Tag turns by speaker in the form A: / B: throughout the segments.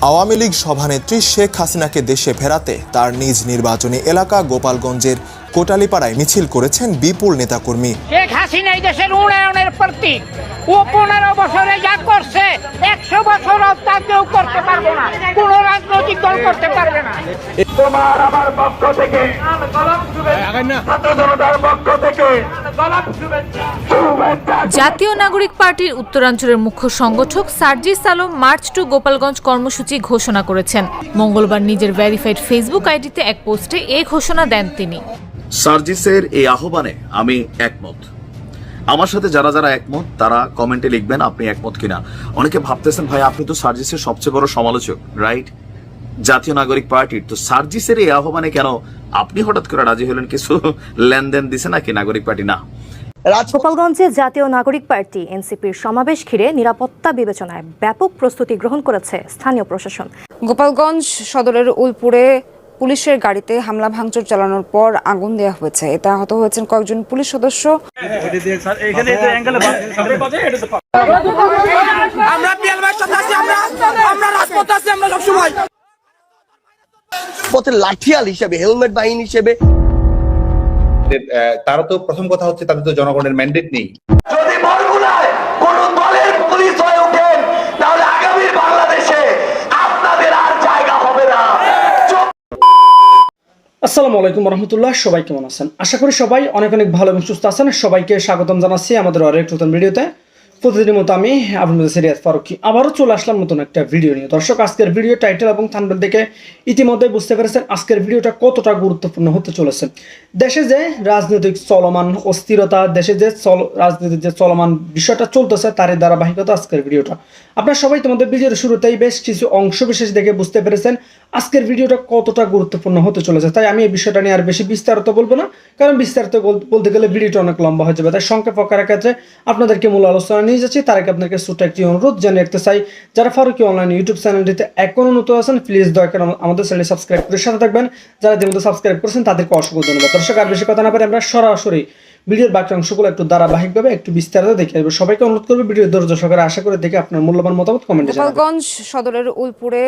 A: আওয়ামী লীগ সভানেত্রী শেখ হাসিনাকে দেশে ফেরাতে তার নিজ নির্বাচনী এলাকা গোপালগঞ্জের কোটালীপাড়ায় মিছিল করেছেন বিপুল নেতাকর্মী।
B: শেখ হাসিনা এই দেশের উন্নয়নের প্রতীক। ও পনেরো বছরে যা করছে একশো বছর তা কেউ করতে পারবে না। কোন রাজনৈতিক দল করতে পারবে না।
C: তোমার আমার পক্ষ থেকে জনতার পক্ষ থেকে
D: জাতীয় নাগরিক পার্টির উত্তরাঞ্চলের মুখ্য সংগঠক সার্জিস আলম মার্চ টু গোপালগঞ্জ কর্মসূচি ঘোষণা করেছেন। মঙ্গলবার নিজের ভেরিফাইড ফেসবুক আইডিতে এক পোস্টে এ ঘোষণা দেন তিনি।
E: সার্জিসের এই আহ্বানে আমি একমত। আমার সাথে যারা যারা একমত তারা কমেন্টে লিখবেন আপনি একমত কিনা। অনেকে ভাবতেছেন ভাই আপনি তো সার্জিসের সবচেয়ে বড় সমালোচক রাইট জাতীয় নাগরিক পার্টির। তো সার্জিসের এই আহ্বানে কেন আপনি হঠাৎ করে রাজি হলেন? কিছু লেনদেন দিছে নাকি নাগরিক পার্টি? না।
F: গোপালগঞ্জে জাতীয় নাগরিক পার্টি এনসিপির সমাবেশ ঘিরে নিরাপত্তা বিবেচনায় ব্যাপক প্রস্তুতি গ্রহণ করেছে স্থানীয় প্রশাসন।
G: গোপালগঞ্জ সদরের উলপুরে পুলিশের গাড়িতে হামলা ভাঙচুর চালানোর পর আগুন দেওয়া হয়েছে। এতে আহত হয়েছেন কয়েকজন পুলিশ সদস্য।
H: পথে লাঠিয়াল হিসেবে হেলমেট বাহিনী হিসেবে।
I: তারা তো প্রথম কথা হচ্ছে তাদের তো জনগণের ম্যান্ডেট নেই।
C: যদি বরগুনায় কোন দলের পুলিশ হয়ে
J: আসসালামু আলাইকুম রহমতুল্লাহ, সবাই কেমন আছেন? আশা করি সবাই অনেক অনেক ভালো এবং সুস্থ আছেন। সবাইকে স্বাগতম জানাচ্ছি আমাদের আরেক নতুন ভিডিওতে। প্রতিদিনের মতো আমি আপনাদের সিরিয়াস ফারুকি আবারও চলে আসলাম নতুন একটা ভিডিও নিয়ে। দর্শক, আজকের ভিডিও টাইটেল এবং থানবেল দেখে ইতিমধ্যে বুঝতে পেরেছেন আজকের ভিডিওটা কতটা গুরুত্বপূর্ণ হতে চলেছে। দেশে যে রাজনৈতিক চলমান অস্থিরতা, দেশে যে চল রাজনীতির যে চলমান বিষয়টা চলতেছে, তারই ধারাবাহিকতা আজকের ভিডিওটা। আপনারা সবাই তোমাদের ভিডিওর শুরুতেই বেশ কিছু অংশ বিশেষ দেখে বুঝতে পেরেছেন। আজকের ভিডিওটা কতটা গুরুত্বপূর্ণ হতে চলেছে তাই আমি এই বিষয়টা নিয়ে আর বেশি বিস্তারিত বলব না কারণ বিস্তারিত বলতে গেলে ভিডিওটা অনেক লম্বা হয়ে যাবে তাই সংক্ষেপ আকারের ক্ষেত্রে আপনাদেরকে মূল আলোচনা নিয়ে যাচ্ছি তার আগে আপনাকে ছোট্ট একটি অনুরোধ জানিয়ে রাখতে চাই যারা ফারুকি অনলাইন ইউটিউব চ্যানেলটিতে এখনও নতুন আছেন প্লিজ দয়া করে আমাদের চ্যানেল সাবস্ক্রাইব করে সাথে থাকবেন যারা ইতিমধ্যে সাবস্ক্রাইব করেছেন তাদেরকে অসংখ্য ধন্যবাদ। দর্শক আর বেশি কথা না পারে আমরা সরাসরি ভিডিওর বাকি অংশগুলো একটু ধারাবাহিকভাবে একটু বিস্তারিত দেখে আসবে। সবাইকে অনুরোধ করবে ভিডিও ধৈর্য সহকারে আশা করে দেখে আপনার মূল্যবান মতামত কমেন্টে জানাবেন।
G: সদরের উলপুরে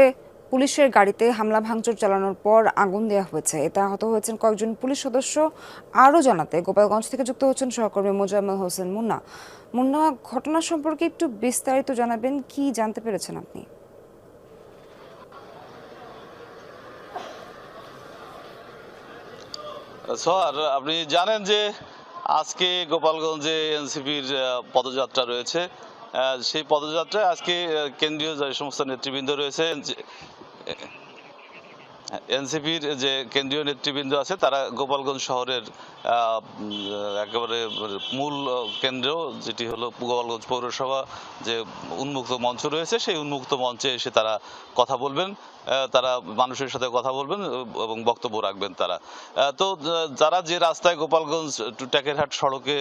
G: পুলিশের গাড়িতে হামলা, ভাঙচুর চালানোর পর আগুন দেওয়া হয়েছে। এতে আহত হয়েছেন কয়েকজন পুলিশ সদস্য। আরও জানাতে গোপালগঞ্জ থেকে যুক্ত হচ্ছেন সহকর্মী মোজাম্মেল হোসেন মুন্না। মুন্না, ঘটনা সম্পর্কে একটু বিস্তারিত জানাবেন। কি জানতে পেরেছেন আপনি?
K: স্যার, আপনি জানেন যে আজকে গোপালগঞ্জে এনসিপির পদযাত্রা রয়েছে। সেই পদযাত্রায় আজকে কেন্দ্রীয় যে সমস্ত নেতৃবৃন্দ রয়েছে এনসিপির যে কেন্দ্রীয় নেতৃবৃন্দ আছে, তারা গোপালগঞ্জ শহরের একেবারে মূল কেন্দ্র, যেটি হলো গোপালগঞ্জ পৌরসভা যে উন্মুক্ত মঞ্চ রয়েছে, সেই উন্মুক্ত মঞ্চে এসে তারা কথা বলবেন। তারা মানুষের সাথে কথা বলবেন এবং বক্তব্য রাখবেন তারা। তো যারা যে রাস্তায় গোপালগঞ্জ টু টেকেরহাট সড়কে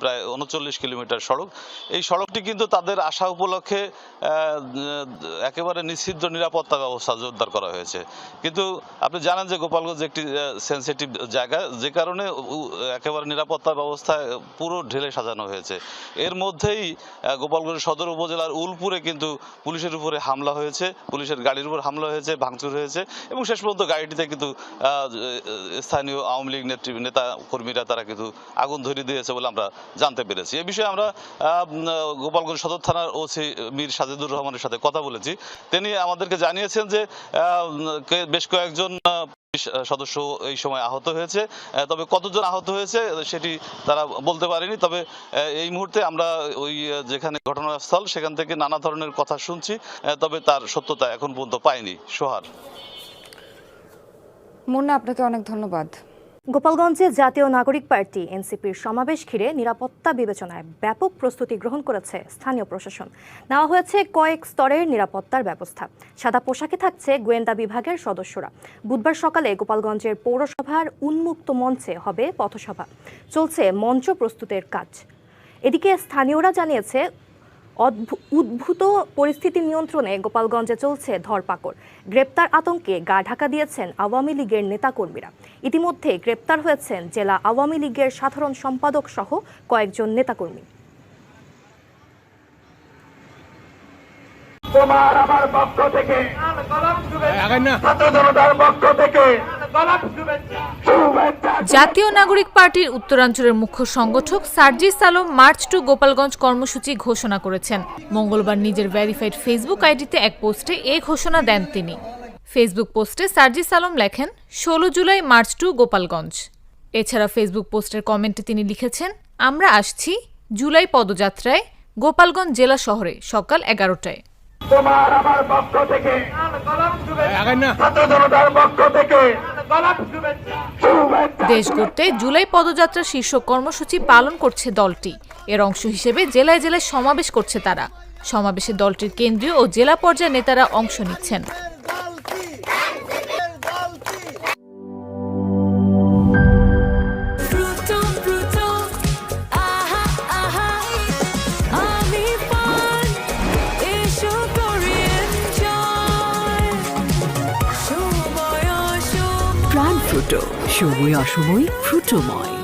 K: প্রায় উনচল্লিশ কিলোমিটার সড়ক, এই সড়কটি কিন্তু তাদের আসা উপলক্ষে একেবারে নিষিদ্ধ নিরাপত্তা ব্যবস্থা জোরদার করা হয়েছে। কিন্তু আপনি জানেন যে গোপালগঞ্জ একটি সেন্সিটিভ জায়গা, যে কারণে একেবারে নিরাপত্তা ব্যবস্থা পুরো ঢেলে সাজানো হয়েছে। এর মধ্যেই গোপালগঞ্জ সদর উপজেলার উলপুরে কিন্তু পুলিশের উপরে হামলা হয়েছে, পুলিশের গাড়ির উপর হামলা হয়েছে। ভাঙচুর হয়েছে এবং শেষ পর্যন্ত গাড়িটিতে কিন্তু স্থানীয় আওয়ামী লীগ নেত্রী, নেতা, কর্মীরা তারা কিন্তু আগুন ধরিয়ে দিয়েছে বলে আমরা জানতে পেরেছি। এ বিষয়ে আমরা গোপালগঞ্জ সদর থানার ওসি মীর সাজেদুর রহমানের সাথে কথা বলেছি। তিনি আমাদেরকে জানিয়েছেন যে বেশ কয়েকজন সদস্য এই সময় আহত হয়েছে। তবে কতজন আহত হয়েছে সেটি তারা বলতে পারেনি। তবে এই মুহূর্তে আমরা ওই যেখানে ঘটনাস্থল সেখান থেকে নানা ধরনের কথা শুনছি। তবে তার সত্যতা এখন পর্যন্ত পায়নি সোহার।
G: মুন্না, আপনাকে অনেক ধন্যবাদ।
F: গোপালগঞ্জে জাতীয় নাগরিক পার্টি, এনসিপির সমাবেশ ঘিরে নিরাপত্তা বিবেচনায় ব্যাপক প্রস্তুতি গ্রহণ করেছে স্থানীয় প্রশাসন। নেওয়া হয়েছে কয়েক স্তরের নিরাপত্তার ব্যবস্থা। সাদা পোশাকে থাকছে গোয়েন্দা বিভাগের সদস্যরা। বুধবার সকালে গোপালগঞ্জের পৌরসভার উন্মুক্ত মঞ্চে হবে পথসভা। চলছে মঞ্চ প্রস্তুতের কাজ। এদিকে স্থানীয়রা জানিয়েছে উদ্ভূত পরিস্থিতি নিয়ন্ত্রণে গোপালগঞ্জে চলছে ধরপাকড়। গ্রেপ্তার আতঙ্কে গা ঢাকা দিয়েছেন আওয়ামী লীগের নেতাকর্মীরা। ইতিমধ্যে গ্রেপ্তার হয়েছেন জেলা আওয়ামী লীগের সাধারণ সম্পাদক সহ কয়েকজন নেতাকর্মী।
C: তোমার আমার পক্ষ থেকে ছাত্র জনতার পক্ষ থেকে
D: জাতীয় নাগরিক পার্টির উত্তরাঞ্চলের মুখ্য সংগঠক সার্জিস আলম মার্চ টু গোপালগঞ্জ কর্মসূচি ঘোষণা করেছেন। মঙ্গলবার নিজের ভেরিফাইড ফেসবুক আইডিতে এক পোস্টে এ ঘোষণা দেন তিনি। ফেসবুক পোস্টে সার্জিস আলম লেখেন ষোলো জুলাই মার্চ টু গোপালগঞ্জ। এছাড়া ফেসবুক পোস্টের কমেন্টে তিনি লিখেছেন আমরা আসছি জুলাই পদযাত্রায় গোপালগঞ্জ জেলা শহরে সকাল এগারোটায়।
C: তোমার আমার পক্ষ থেকে ছাত্র জনতার পক্ষ থেকে
D: দেশ গড়তে জুলাই পদযাত্রা শীর্ষ কর্মসূচি পালন করছে দলটি। এর অংশ হিসেবে জেলায় জেলায় সমাবেশ করছে তারা। সমাবেশে দলটির কেন্দ্রীয় ও জেলা পর্যায়ের নেতারা অংশ নিচ্ছেন।
L: ফ্রুটো সময় অসময় ফ্রুটোময়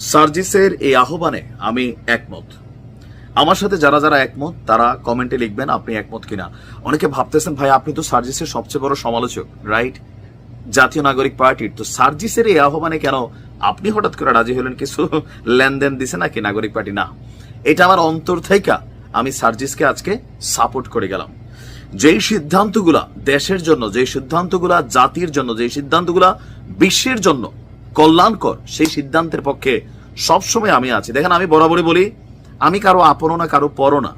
E: সার্জিসের এই আহ্বানে আমি একমত। আমার সাথে যারা যারা একমত, তারা কমেন্টে লিখবেন আপনি একমত কিনা। অনেকে ভাবতেছেন, ভাই, আপনি তো সার্জিসের সবচেয়ে বড় সমালোচক রাইট জাতীয় নাগরিক পার্টির। তো সার্জিসের এই আহ্বানে কেন আপনি হঠাৎ করে রাজি হলেন কিছু লেনদেন দিছে নাকি নাগরিক পার্টি? না। এটা আমার অন্তর থেকে আমি সার্জিসকে আজকে সাপোর্ট করে গেলাম। যেই সিদ্ধান্তগুলা দেশের জন্য যেই সিদ্ধান্তগুলা জাতির জন্য যেই সিদ্ধান্তগুলা বিশ্বের জন্য কল্যাণকর সেই সিদ্ধান্তের পক্ষে সবসময় আমি আছি। দেখেন আমি বরাবরই বলি আমি কারও আপন না কারও পর না।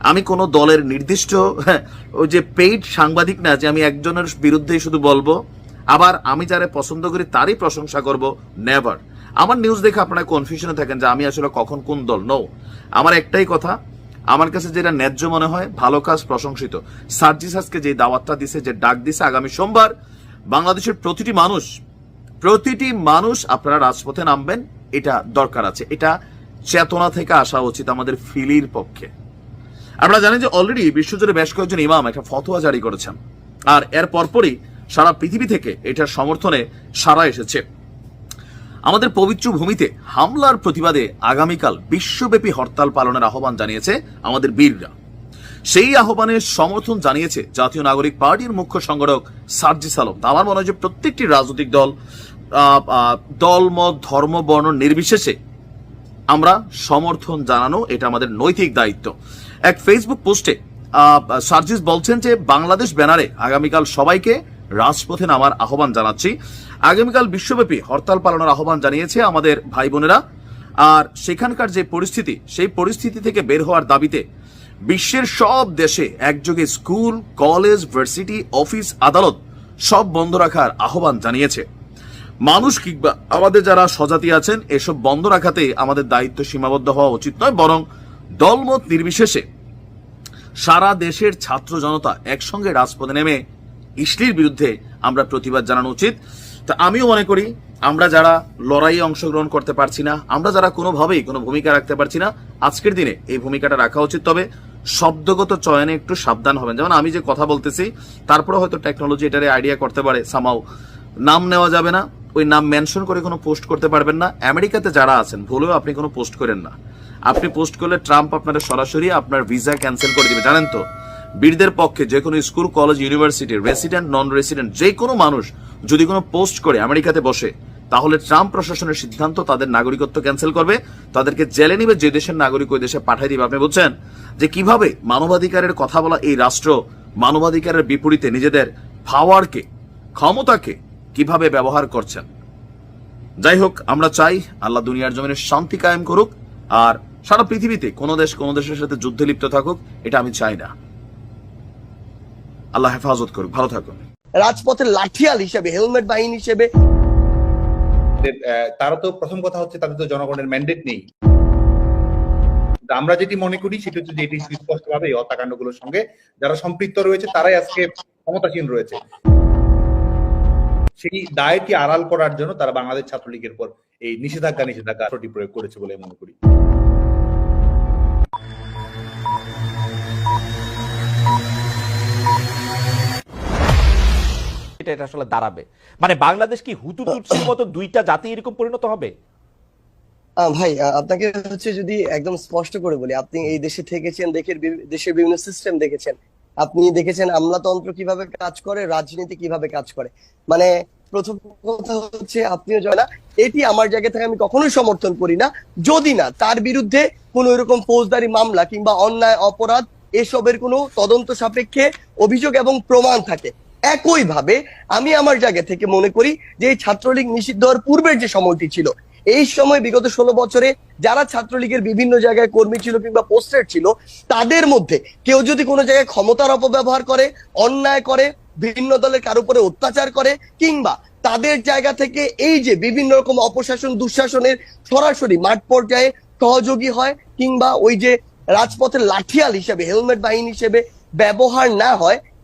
E: আমি কোনো দলের নির্দিষ্ট হ্যাঁ, ওই যে পেইড সাংবাদিক না যে আমি একজনের বিরুদ্ধেই শুধু বলব আবার আমি যারা পছন্দ করি তারই প্রশংসা করব নেভার আমার নিউজ দেখে আপনারা কনফিউশনে থাকেন যে আমি আসলে কখন কোন দল। নো আমার একটাই কথা, আমার কাছে যেটা ন্যায্য মনে হয়, ভালো কাজ প্রশংসিত। সার্জিসাসকে যে দাওয়াতটা দিছে, যে ডাক দিছে আগামী সোমবার, বাংলাদেশের প্রতিটি মানুষ প্রতিটি মানুষ আপনারা রাজপথে নামবেন, এটা দরকার আছে। এটা চেতনা থেকে আসা উচিত আমাদের ফিলির পক্ষে। আমরা জানি যে অলরেডি বিশ্বজুড়ে বেশ কয়েকজন ইমাম একটা ফতোয়া জারি করেছেন। আর এর পরপরই সারা পৃথিবী থেকে এটার সমর্থনে সারা এসেছে। আমাদের পবিত্র ভূমিতে হামলার প্রতিবাদে আগামীকাল বিশ্বব্যাপী হরতাল পালনের আহ্বান জানিয়েছে আমাদের বীররা। সেই আহ্বানে সমর্থন জানিয়েছে জাতীয় নাগরিক পার্টির মুখ্য সংগঠক সার্জিস আলম। আমার মনে হয় যে প্রত্যেকটি রাজনৈতিক দল দল, মত, ধর্ম, বর্ণ নির্বিশেষে আমরা সমর্থন জানানো এটা আমাদের নৈতিক দায়িত্ব। এক ফেসবুক পোস্টে সার্জিস বলছেন যে বাংলাদেশ ব্যানারে আগামীকাল সবাইকে রাজপথে নামার আহ্বান জানাচ্ছি। আগামীকাল বিশ্বব্যাপী হরতাল পালনের আহ্বান জানিয়েছে আমাদের ভাই বোনেরা। আর সেখানকার যে পরিস্থিতি, সেই পরিস্থিতি থেকে বের হওয়ার দাবিতে বিশ্বের সব দেশে একযোগে স্কুল, কলেজ, ভার্সিটি, অফিস, আদালত সব বন্ধ রাখার আহ্বান জানিয়েছে। মানুষ কিংবা আমাদের যারা সজাতি আছেন, এসব বন্ধ রাখাতে আমাদের দায়িত্ব সীমাবদ্ধ হওয়া উচিত নয়, বরং দলমত নির্বিশেষে সারা দেশের ছাত্র জনতা একসঙ্গে রাজপথে নেমে ইসলির বিরুদ্ধে আমরা প্রতিবাদ জানানো উচিত। তা আমিও মনে করি, আমরা যারা লড়াইয়ে অংশগ্রহণ করতে পারছি না, আমরা যারা কোনোভাবেই কোনো ভূমিকা রাখতে পারছি না, আজকের দিনে এই ভূমিকাটা রাখা উচিত। তবে শব্দগত চয়নে একটু সাবধান হবেন। যেমন আমি যে কথা বলতেছি, তারপরে হয়তো টেকনোলজি এটারে আইডিয়া করতে পারে সামাও নাম নেওয়া যাবে না, ওই নাম মেনশন করে কোনো পোস্ট করতে পারবেন না। আমেরিকাতে যারা আছেন, ভুলেও আপনি কোনো পোস্ট করেন না। আপনি পোস্ট করলে ট্রাম্প আপনার সরাসরি আপনার ভিসা ক্যান্সেল করে দিবে। জানেন তো, বীরদের পক্ষে যে কোনো school college university resident non resident যে কোনো মানুষ যদি কোনো পোস্ট করে আমেরিকাতে বসে, তাহলে ট্রাম্প প্রশাসনের সিদ্ধান্ত তাদের নাগরিকত্ব ক্যান্সেল করবে, তাদেরকে জেলে নিবে যে দেশের নাগরিক ওই দেশে পাঠাই দিবে। আপনি বলছেন যে কীভাবে মানবাধিকারের কথা বলা এই রাষ্ট্র মানবাধিকারের বিপরীতে নিজেদের পাওয়ারকে ক্ষমতাকে কীভাবে ব্যবহার করছেন? যাই হোক, আমরা চাই আল্লাহ দুনিয়ার জমিনে শান্তি কায়েম করুক, আর সারা পৃথিবীতে কোনো দেশ কোনো দেশের সাথে যুদ্ধে লিপ্ত থাকুক, এটা আমি চাই না। আল্লাহ হেফাজত করুক। ভালো থাকুন।
H: রাজপথের লাঠিয়াল হিসেবে, হেলমেট বাহিনী হিসেবে।
I: তারা তো প্রথম কথা হচ্ছে তাদের তো জনগণের ম্যান্ডেট নেই। আমরা যেটি মনে করি, সেটা হচ্ছে যে এটি সুস্পষ্টভাবে এই হত্যাকাণ্ডগুলোর সঙ্গে যারা সম্পৃক্ত রয়েছে, তারাই আজকে ক্ষমতাসীন রয়েছে। সেই দায়টি আড়াল করার জন্য তারা বাংলাদেশ ছাত্রলীগের পর এই নিষেধাজ্ঞা নিষেধাজ্ঞা প্রয়োগ করেছে বলে মনে করি।
M: এটা এটা আসলে দাঁড়াবে। মানে বাংলাদেশ কি হুতু তুৎসির মতো দুইটা জাতি এরকম পরিণত হবে?
H: ভাই আপনাকে হচ্ছে যদি একদম স্পষ্ট করে বলি, আপনি এই দেশে থেকেছেন, দেশের দেশের বিভিন্ন সিস্টেম দেখেছেন। আপনি দেখেছেন আমলাতন্ত্র কীভাবে কাজ করে, রাজনীতি কীভাবে কাজ করে। মানে প্রথম কথা হচ্ছে আপনিও জানা এটি আমার জায়গা থেকে আমি কখনোই সমর্থন করি না। যদি না, তার বিরুদ্ধে কোনো এরকম ফৌজদারি মামলা কিংবা অন্যায়, অপরাধ, এসবের কোনো তদন্ত সাপেক্ষে অভিযোগ এবং প্রমাণ থাকে। একইভাবে আমি আমার জায়গা থেকে মনে করি যে ছাত্রলীগ নিষিদ্ধ হওয়ার পূর্বের যে সময়টি ছিল, এই সময় বিগত ষোলো বছরে যারা ছাত্রলীগের বিভিন্ন জায়গায় কর্মী ছিল কিংবা পোস্টেড ছিল, তাদের মধ্যে কেউ যদি কোনো জায়গায় ক্ষমতার অপব্যবহার করে, অন্যায় করে বিভিন্ন দলের কারও উপরে অত্যাচার করে, কিংবা তাদের জায়গা থেকে এই যে বিভিন্ন রকম অপশাসন, দুঃশাসনের সরাসরি মাঠ পর্যায়ে সহযোগী হয়, কিংবা ওই যে রাজপথের লাঠিয়াল হিসেবে, হেলমেট বাহিনী হিসেবে ব্যবহার না হয়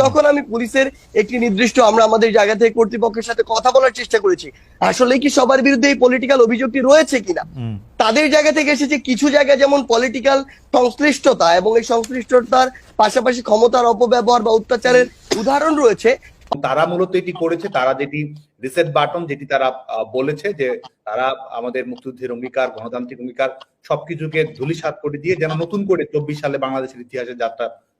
H: তখন আমি পুলিশের একটি নির্দিষ্ট আমরা আমাদের জায়গা থেকে কর্তৃপক্ষের সাথে কথা বলার চেষ্টা করেছি। আসলে কি সবার বিরুদ্ধে এই পলিটিক্যাল অভিযোগটি রয়েছে কিনা? তাদের জায়গা থেকে এসেছে কিছু জায়গায় যেমন পলিটিক্যাল সংশ্লিষ্টতা এবং এই সংশ্লিষ্টতার পাশাপাশি ক্ষমতার অপব্যবহার বা অত্যাচারের উদাহরণ রয়েছে।
I: তারা মূলত এটি করেছে তারা যেটি রিসেট বাটন যেটি তারা বলেছে যে তারা আমাদের মুক্তিযুদ্ধের অঙ্গীকার গণতান্ত্রিক অঙ্গীকার সবকিছুকে ধুলিসাৎ করে দিয়ে যেন নতুন করে চব্বিশ সালে বাংলাদেশের ইতিহাসের যাত্রা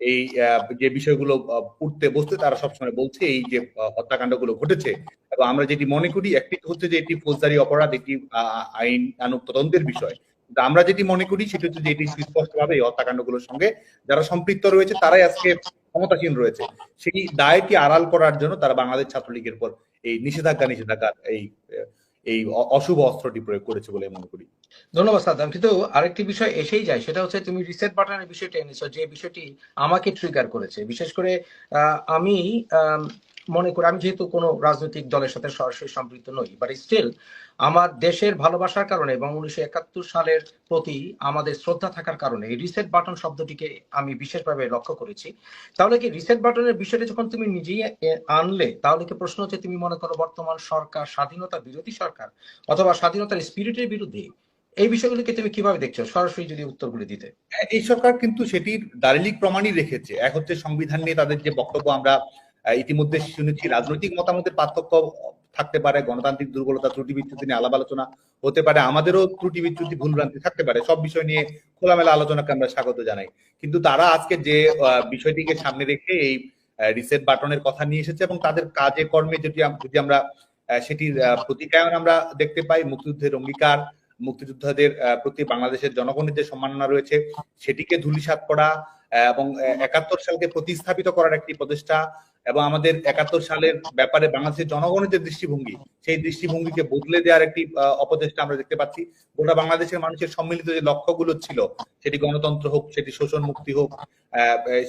I: এই যে বিষয়গুলো উঠতে, বসতে তারা সবসময় বলছে, এই যে হত্যাকাণ্ডগুলো ঘটেছে। এবং আমরা যেটি মনে করি, একটি হচ্ছে যে এটি ফৌজদারি অপরাধ একটি আইন আনুক তদন্তের বিষয়। কিন্তু আমরা যেটি মনে করি, সেটা হচ্ছে যে এটি সুস্পষ্টভাবে এই হত্যাকাণ্ডগুলোর সঙ্গে যারা সম্পৃক্ত রয়েছে, তারাই আজকে ক্ষমতাসীন রয়েছে। সেই দায়টি আড়াল করার জন্য তারা বাংলাদেশ ছাত্রলীগের উপর এই নিষেধাজ্ঞা নিষেধাজ্ঞা এই এই অশুভ অস্ত্রটি প্রয়োগ করেছে বলে মনে করি।
N: ধন্যবাদ সাদ্দাম। কিন্তু আরেকটি বিষয় এসেই যায় সেটা হচ্ছে তুমি রিসেট বাটনের বিষয়টা এনেছো যে বিষয়টি আমাকে ট্রিগার করেছে। বিশেষ করে আম, মনে করি আমি যেহেতু কোনো রাজনৈতিক দলের সাথে সরাসরি সম্পৃক্ত নই বাট স্টিল আমার দেশের ভালোবাসার কারণে এবং উনিশশো একাত্তর সালের প্রতি আমাদের শ্রদ্ধা থাকার কারণে এই রিসেট বাটন শব্দটিকে আমি বিশেষভাবে লক্ষ্য করেছি। তাহলে কি রিসেট বাটনের বিষয়টা যখন তুমি নিজেই আনলে তাহলে কি প্রশ্ন হচ্ছে তুমি মনে করো বর্তমান সরকার স্বাধীনতা বিরোধী সরকার? অথবা স্বাধীনতার স্পিরিটের বিরুদ্ধে এই বিষয়গুলিকে তুমি কীভাবে দেখছ? সরাসরি যদি উত্তরগুলি দিতে।
I: এই সরকার কিন্তু সেটির দারিলিক প্রমাণই রেখেছে। এক হচ্ছে সংবিধান নিয়ে তাদের যে বক্তব্য আমরা ইতিমধ্যে শুনেছি, রাজনৈতিক মতামতের পার্থক্য থাকতে পারে, গণতান্ত্রিক দুর্বলতা ত্রুটি বিচ্যুতি নিয়ে আলাপ আলোচনা হতে পারে, আমাদেরও ত্রুটি বিচ্যুতি ভুলভ্রান্তি থাকতে পারে, সব বিষয় নিয়ে খোলামেলা আলোচনাকে আমরা স্বাগত জানাই। কিন্তু তারা আজকে যে বিষয়টিকে সামনে রেখে এই রিসেট বাটনের কথা নিয়ে এসেছে এবং তাদের কাজে কর্মে যদি যদি আমরা সেটির প্রতিকায়ন আমরা দেখতে পাই, মুক্তিযুদ্ধের অঙ্গীকার মুক্তিযোদ্ধাদের প্রতি বাংলাদেশের জনগণের যে সম্মাননা রয়েছে, সেটিকে ধূলিসাৎ করা এবং একাত্তর সালকে প্রতিস্থাপিত করার একটি প্রচেষ্টা এবং আমাদের একাত্তর সালের ব্যাপারে বাংলাদেশের জনগণের যে দৃষ্টিভঙ্গি, সেই দৃষ্টিভঙ্গিকে বদলে দেওয়ার একটি অপচেষ্টা আমরা দেখতে পাচ্ছি। গোটা বাংলাদেশের মানুষের সম্মিলিত যে লক্ষ্যগুলো ছিল, সেটি গণতন্ত্র হোক, সেটি শোষণ মুক্তি হোক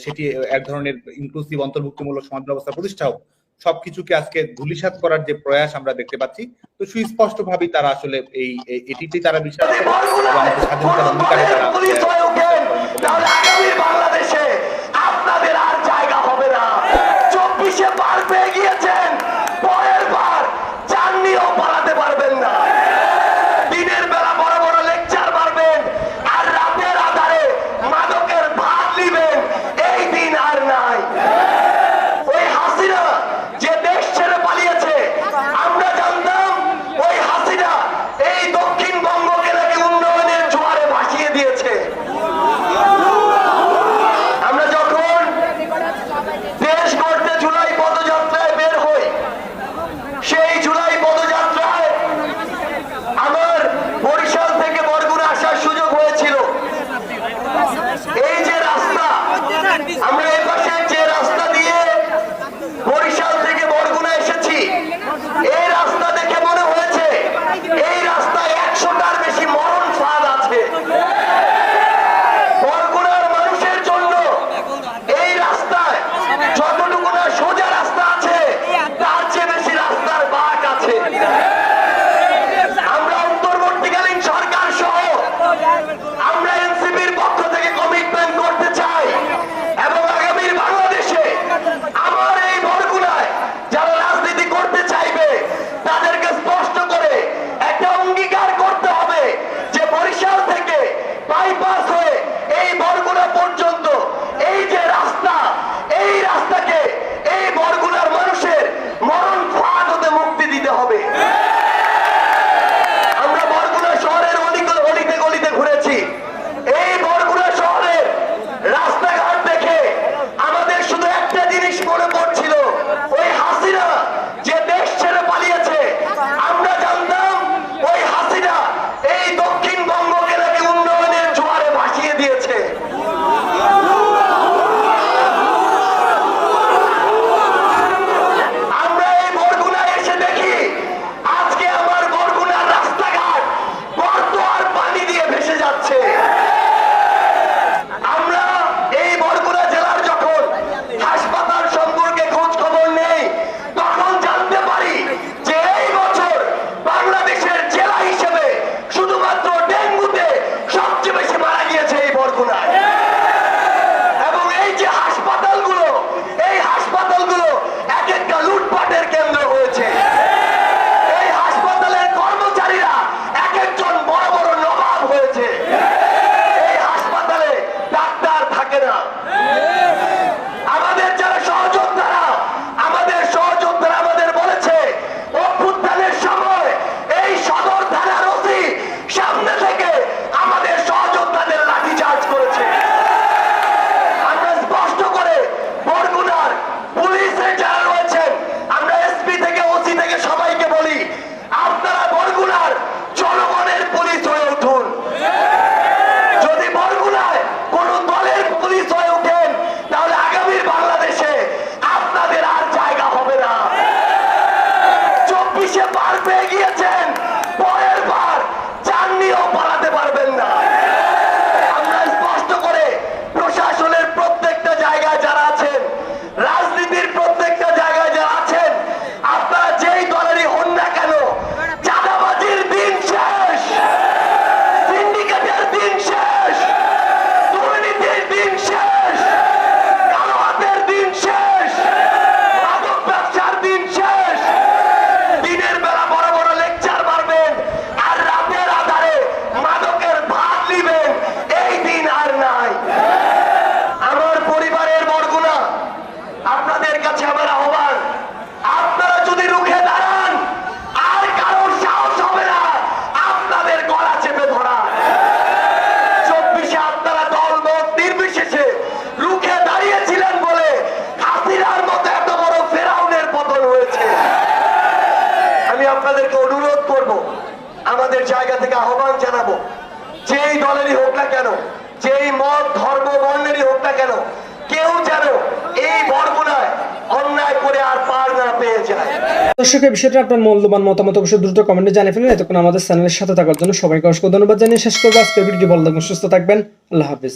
I: সেটি এক ধরনের ইনক্লুসিভ অন্তর্ভুক্তিমূলক সমাজ ব্যবস্থা প্রতিষ্ঠা হোক সবকিছুকে আজকে ধুলিসাত করার যে প্রয়াস আমরা দেখতে পাচ্ছি, তো সুস্পষ্ট ভাবে তারা আসলে এই এটিতে তারা বিশ্বাস করে এবং স্বাধীনতার অঙ্গীকারে তারা
C: কেন? যেই মত ধর্ম বর্ণেরই হোক না কেন, কেউ যেন এই বরগুনায় অন্যায় করে আর
J: দর্শকের বিষয়টা আপনার মূল্যবান মতামত অবশ্যই দ্রুত কমেন্টে জানিয়ে ফেলেন। এতক্ষণ আমাদের চ্যানেলের সাথে থাকার জন্য সবাইকে অসংখ্য ধন্যবাদ জানিয়ে শেষ করব। আজকের ভালো থাকবেন, সুস্থ থাকবেন। আল্লাহ হাফিজ।